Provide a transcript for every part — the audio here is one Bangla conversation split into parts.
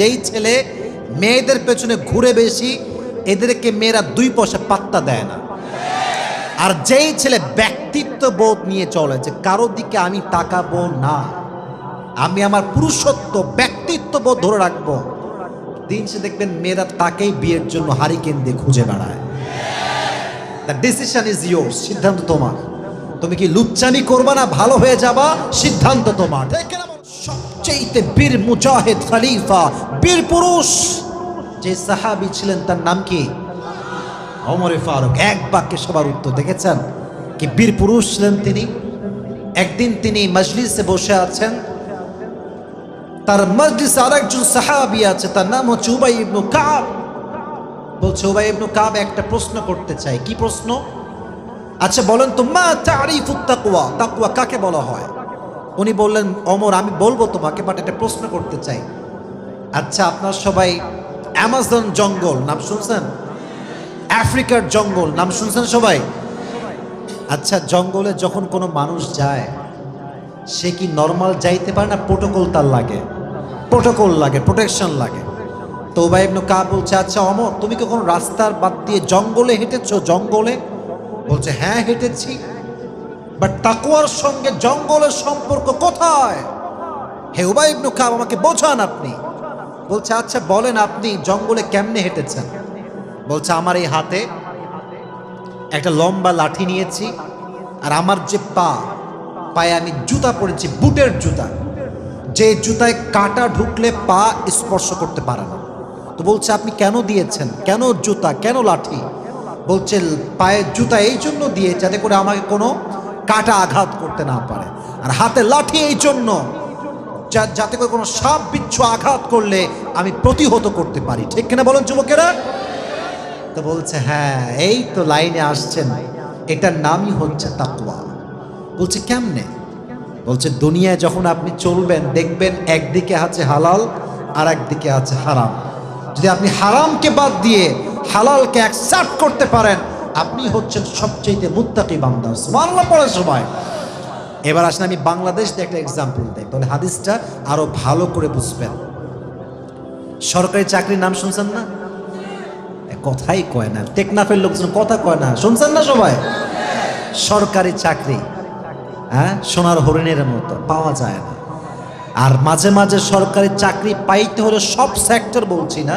যেই ছেলে মেয়েদের পেছনে ঘুরে বেশি, এদেরকে মেয়েরা দুই পয়সা পাত্তা দেয় না। আর যেই ছেলে ব্যক্তিত্ব বোধ নিয়ে চলে যে কারোর দিকে আমি তাকাবো না, আমি আমার পুরুষত্ব, ব্যক্তিত্ব বোধ ধরে রাখব, দিন সে দেখবেন মেয়েরা তাকেই বিয়ের জন্য হারিকেন দিয়ে খুঁজে বেড়ায়। দ্য ডিসিশন ইজ ইয়োর সিদ্ধান্ত তোমার। তুমি কি লুচ্চামি করবা না, ভালো হয়ে যাবা, সিদ্ধান্ত তোমার। সবচেয়ে বীর মুজাহিদ খলিফা, বীর পুরুষ, যে সাহাবি ছিলেন তার নাম কি? অমরে ফারুক। এক বাক্যে সবার উত্তর দেখেছেন? কি বীর পুরুষ ছিলেন তিনি? একদিন তিনি মজলিসে বসে আছেন। তার মজলিসে আরেকজন সাহাবি আছে, তার নাম হচ্ছে উবাই ইবনু কাব। বলছে, উবাই ইবনু কাব একটা প্রশ্ন করতে চাই। কি প্রশ্ন? আচ্ছা বলেন তো, মা তারিফুত তাকওয়া তাকওয়া কাকে বলা হয়? উনি বললেন, অমর, আমি বলব তোমাকে বাট একটা প্রশ্ন করতে চাই। আচ্ছা আপনার সবাই অ্যামাজন জঙ্গল, নাম শুনছেন? আফ্রিকার জঙ্গল, নাম শুনছেন সবাই? আচ্ছা জঙ্গলে যখন কোনো মানুষ যায়, সে কি নর্মাল যাইতে পারে না প্রোটোকল তার লাগে? প্রোটোকল লাগে প্রোটেকশন লাগে। তো ইবনু কা বলছে আচ্ছা অমর, তুমি কখন রাস্তার বাদ দিয়ে জঙ্গলে হেঁটেছো? জঙ্গলে? বলছে হ্যাঁ হেঁটেছি। বাট তাকুয়ার সঙ্গে জঙ্গলের সম্পর্ক কোথায়? হে উবাই ইবনু কাব, আমাকে বোঝান আপনি। বলছে আচ্ছা বলেন আপনি জঙ্গলে কেমনে হেঁটেছেন? বলছে, আমার এই হাতে একটা লম্বা লাঠি নিয়েছি, আর আমার যে পা, পায়ে আমি জুতা পরেছি, বুটের জুতা। যে জুতায় কাটা ঢুকলে পা স্পর্শ করতে পারে না। তো বলছে, আপনি কেন দিয়েছেন? কেন জুতা? কেন লাঠি? বলছে পায়ের জুতা এই জন্য দিয়ে যাতে করে আমাকে কোনো কাটা আঘাত করতে না পারে। আর হাতে লাঠি এই জন্য যাতে করে কোনো সাপ বিচ্ছু আঘাত করলে আমি প্রতিহত করতে পারি। ঠিক কিনা বলেন যুবকেরা? তো বলছে হ্যাঁ এই তো লাইনে আসছেন। এটার নামই হচ্ছে তাকওয়া। বলছে, কেমনে? বলছে, দুনিয়ায় যখন আপনি চলবেন, দেখবেন একদিকে আছে হালাল আর একদিকে আছে হারাম। যদি আপনি হারামকে বাদ দিয়ে হালালকে অ্যাকসেপ্ট করতে পারেন আপনি হচ্ছেন সবচেয়ে মুত্তাকি বান্দা, সুবহানাল্লাহ পড়ে সবাই এবার আসলে আমি বাংলাদেশ দিয়ে একটা এক্সাম্পল দেই, তাহলে হাদিসটা আরও ভালো করে বুঝবেন। সরকারি চাকরির নাম শুনছেন না? কথাই কয় না, টেকনাফের লোকজন কথা কয় না, শুনছেন না সবাই? সরকারি চাকরি হ্যাঁ সোনার হরিণের মতো, পাওয়া যায় না। আর মাঝে মাঝে সরকারি চাকরি পাইতে হলে সব সেক্টর বলছি না।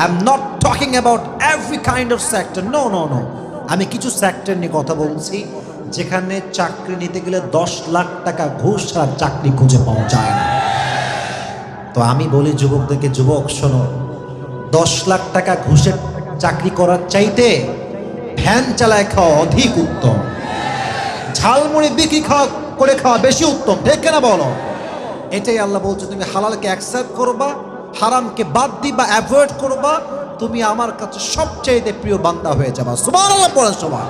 I am not talking about every kind of sector no no no আমি কিছু সেক্টর নিয়ে কথা বলছি, যেখানে চাকরি নিতে গেলে দশ লাখ টাকা ঘুষ ছাড়া চাকরি খুঁজে পাওয়া যায় না। তো আমি বলি, যুবকদেরকে, যুবক, শোনো, দশ লাখ টাকা ঘুষের চাকরি করার চাইতে ভ্যান চালায় খাওয়া অধিক উত্তম। ঝালমুড়ি বিক্রি খাওয়া, করে খাওয়া বেশি উত্তম। ঠিক কেনা বলো? এটাই আল্লাহ বলছে, তুমি হালালকে অ্যাকসেপ্ট করবা, হারামকে বাদ দিবা অ্যাভয়েড করবা তুমি আমার কাছে সবচেয়ে প্রিয় বান্দা হয়ে যাবা। সুবহানাল্লাহ পড়ে সবাই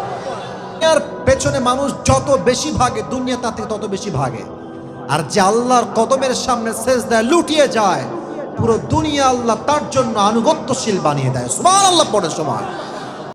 দুনিয়ার পেছনে মানুষ যত বেশি ভাগে, দুনিয়া তার থেকে তত বেশি ভাগে। আর যে আল্লাহর কদমের সামনে শেষ দেয় লুটিয়ে যায়, পুরো দুনিয়া আল্লাহ তার জন্য আনুগত্যশীল বানিয়ে দেয়। সুমান আল্লাহ পড়ার সবাই